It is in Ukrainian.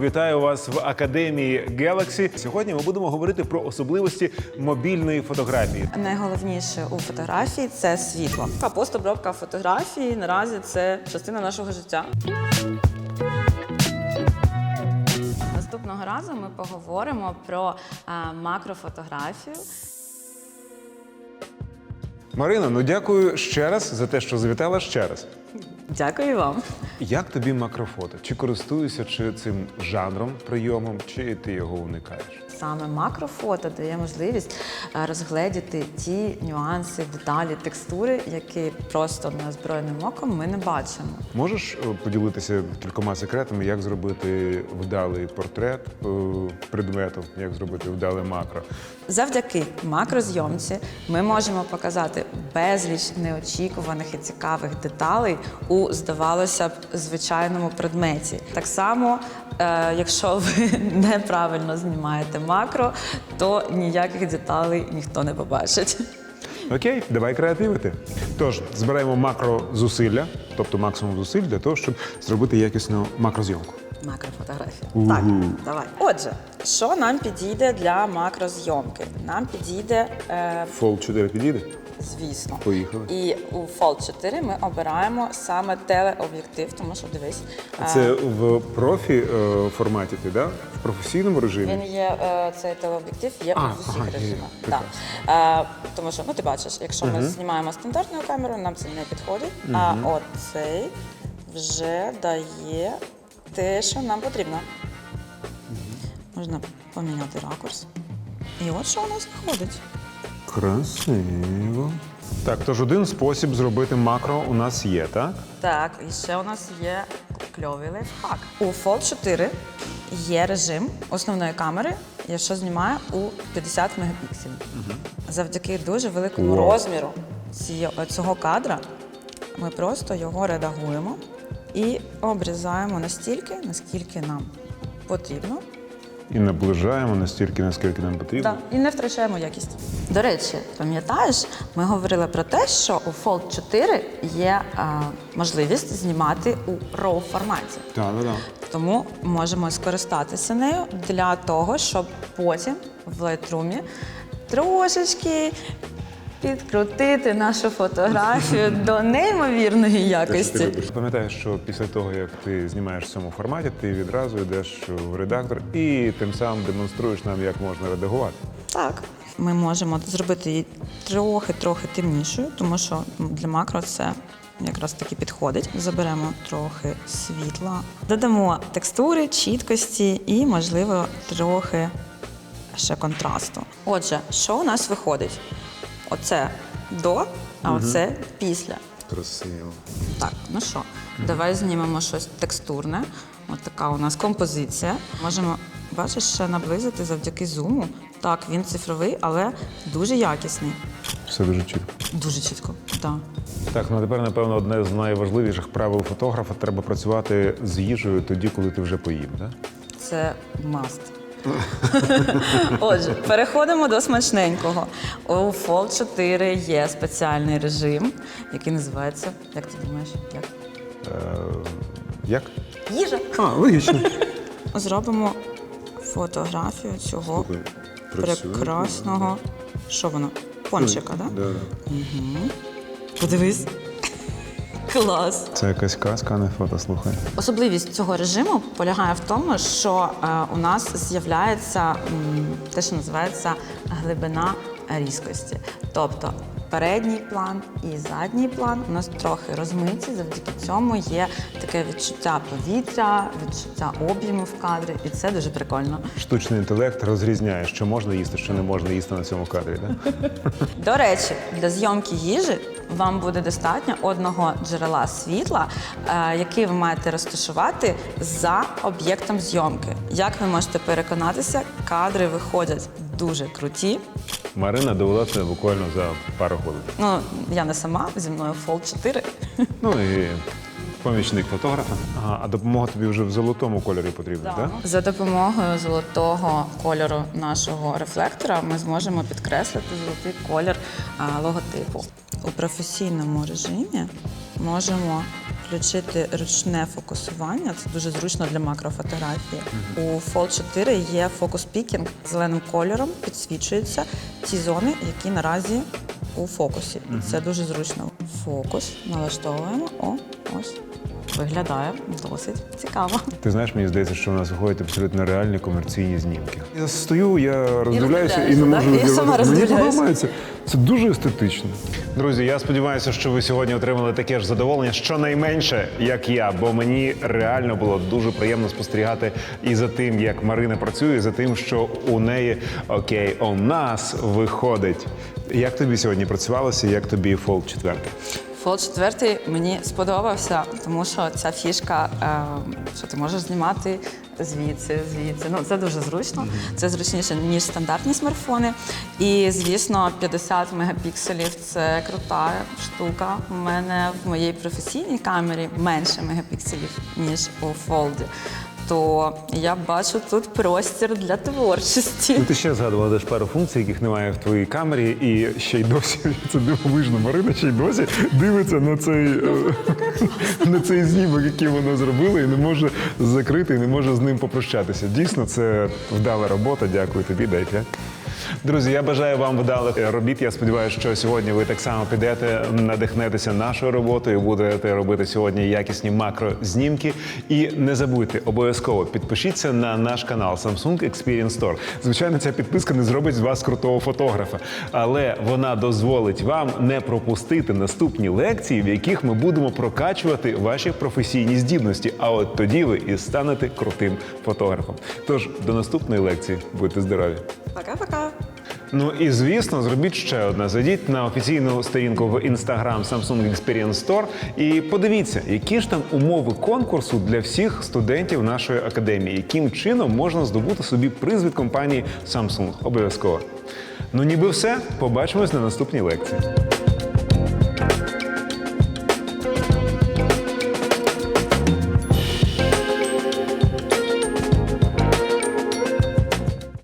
Вітаю вас в академії Galaxy. Сьогодні ми будемо говорити про особливості мобільної фотографії. Найголовніше у фотографії це світло. А постобробка фотографії наразі це частина нашого життя. Наступного разу ми поговоримо про а, макрофотографію. Марина, ну дякую ще раз за те, що завітала ще раз. Дякую вам. Як тобі макрофото? Чи користуєшся чи цим жанром прийомом, чи ти його уникаєш? Саме макрофото дає можливість е, розгледіти ті нюанси, деталі, текстури, які просто неозброєним оком ми не бачимо. Можеш е, поділитися кількома секретами, як зробити вдалий портрет е, предмету, як зробити вдале макро? Завдяки макрозйомці ми можемо показати безліч неочікуваних і цікавих деталей у, здавалося б, звичайному предметі. Так само, якщо ви неправильно знімаєте макро, то ніяких деталей ніхто не побачить. Окей, давай креативити. Тож збираємо макрозусилля, тобто максимум зусиль для того, щоб зробити якісну макрозйомку. Макрофотографія. Угу. Так, давай. Отже, що нам підійде для макрозйомки? Нам підійде, е, Fold 4 підійде? Звісно. Поїхали. І у Fold 4 ми обираємо саме телеоб'єктив, тому що дивись. е, Це в профі е, форматі, ти, да? в професійному режимі? Він є е, цей телеоб'єктив, є А, у всіх ага, є, режимах. Да. Е, тому що, ну ти бачиш, якщо ми знімаємо стандартною камерою, нам це не підходить. А от цей вже дає те, що нам потрібно. Можна поміняти ракурс. І от що у нас виходить. Красиво. Так, тож один спосіб зробити макро у нас є, так? Так, і ще у нас є кльовий лайфхак. У Fold 4 є режим основної камери, якщо знімає у 50 мегапікселів. Завдяки дуже великому Вау. розміру ці- цього кадра ми просто його редагуємо і обрізаємо настільки, наскільки нам потрібно. І наближаємо настільки, наскільки нам потрібно. Так, і не втрачаємо якість. До речі, пам'ятаєш, ми говорили про те, що у Fold 4 є а, можливість знімати у RAW форматі. Так, так, так. Тому можемо скористатися нею для того, щоб потім в Lightroom трошечки підкрутити нашу фотографію до неймовірної якості. Пам'ятаєш, що після того, як ти знімаєш в цьому форматі, ти відразу йдеш в редактор і тим самим демонструєш нам, як можна редагувати. Так, ми можемо зробити її трохи-трохи темнішою, тому що для макро це якраз таки підходить. Заберемо трохи світла, додамо текстури, чіткості і, можливо, трохи ще контрасту. Отже, що у нас виходить? Оце до, а оце після. Красиво. Так, ну що, давай знімемо щось текстурне. От така у нас композиція. Можемо, бачиш, ще наблизити завдяки зуму. Так, він цифровий, але дуже якісний. Все дуже чітко. Дуже чітко. Так. Так, ну а тепер, напевно, одне з найважливіших правил фотографа треба працювати з їжею тоді, коли ти вже поїв. Да? Це маст. Отже, переходимо до смачненького. У Fold 4 є спеціальний режим, який називається, як ти думаєш, як? Е, як? Їжа. А, логічно. Зробимо фотографію цього Слухай, працює, прекрасного. Що воно? Пончика, так? Да? Да, да. Подивись. Клас. Це якась казка, а не фото, слухай. Особливість цього режиму полягає в тому, що е, у нас з'являється м, те, що називається глибина різкості. Тобто передній план і задній план у нас трохи розмиті. Завдяки цьому є таке відчуття повітря, відчуття об'єму в кадрі, і це дуже прикольно. Штучний інтелект розрізняє, що можна їсти, що не можна їсти на цьому кадрі. Да? До речі, для зйомки їжі вам буде достатньо одного джерела світла, е, який ви маєте розташувати за об'єктом зйомки. Як ви можете переконатися, кадри виходять дуже круті. Марина довела це буквально за пару годин. Ну, я не сама, зі мною Fold 4. Ну і помічник фотографа. Ага, а допомога тобі вже в золотому кольорі потрібна, так? За допомогою золотого кольору нашого рефлектора ми зможемо підкреслити золотий колір а, логотипу. У професійному режимі можемо включити ручне фокусування. Це дуже зручно для макрофотографії. У Fold 4 є фокус пікінг зеленим кольором, підсвічуються ті зони, які наразі у фокусі. Це дуже зручно. Фокус налаштовуємо. О, ось. Виглядає досить цікаво. Ти знаєш, мені здається, що у нас виходять абсолютно реальні комерційні знімки. Я стою, я роздивляюся і, не можу так? Я сама Мені подобається. Це дуже естетично. Друзі, я сподіваюся, що ви сьогодні отримали таке ж задоволення, щонайменше, як я, бо мені реально було дуже приємно спостерігати і за тим, як Марина працює, і за тим, що у неї окей, у нас виходить. Як тобі сьогодні працювалося? Як тобі Fold 4? Фолд 4 мені сподобався, тому що ця фішка, е, що ти можеш знімати звідси, звідси. Ну це дуже зручно. Це зручніше ніж стандартні смартфони. І звісно, 50 мегапікселів це крута штука. У мене в моїй професійній камері менше мегапікселів ніж у Фолді. То я бачу тут простір для творчості. Ну, ти ще згадувала теж пару функцій, яких немає в твоїй камері, і ще й досі це дивовижно. Марина ще й досі дивиться на цей, е, на цей знімок, який вона зробила, і не може закрити, і не може з ним попрощатися. Дійсно, це вдала робота. Дякую тобі, дай п'ять. Друзі, я бажаю вам вдалих робіт. Я сподіваюся, що сьогодні ви так само підете, надихнетеся нашою роботою, будете робити сьогодні якісні макрознімки. І не забудьте обов'язково підпишіться на наш канал Samsung Experience Store. Звичайно, ця підписка не зробить з вас крутого фотографа, але вона дозволить вам не пропустити наступні лекції, в яких ми будемо прокачувати ваші професійні здібності. А от тоді ви і станете крутим фотографом. Тож до наступної лекції будьте здорові! Пока-пока. Ну і звісно, зробіть ще одне. Зайдіть на офіційну сторінку в Instagram Samsung Experience Store і подивіться, які ж там умови конкурсу для всіх студентів нашої академії, яким чином можна здобути собі приз від компанії Samsung. Обов'язково. Ну, ніби все. Побачимось на наступній лекції.